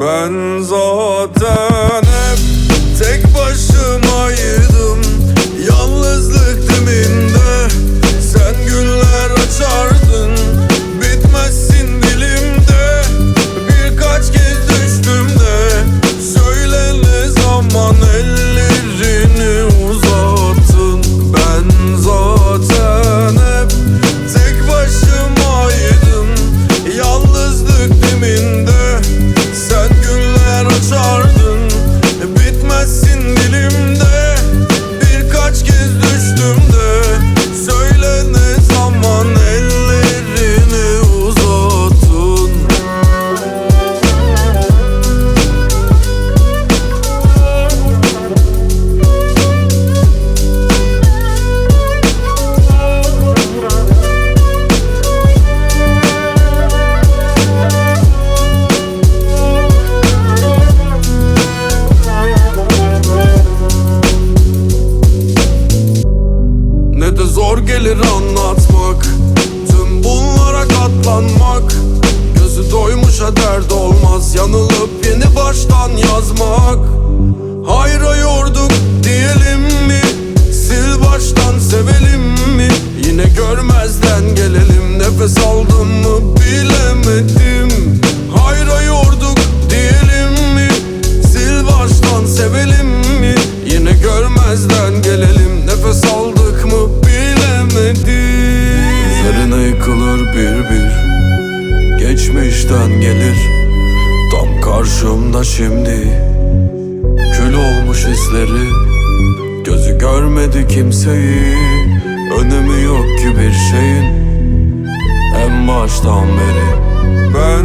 Ben zaten zor gelir anlatmak Tüm bunlara katlanmak. Gözü doymuşa dert olmaz Yanılıp yeni baştan yazmak. Hayra yorduk diyelim mi? Sil baştan sevelim mi? Yine görmezden gelelim Nefes aldım mı bilemedim yıkılır bir bir. Geçmişten gelir Tam karşımda şimdi. Kül olmuş hisleri Gözü görmedi kimseyi. Önemi yok ki bir şeyin En baştan beri. Ben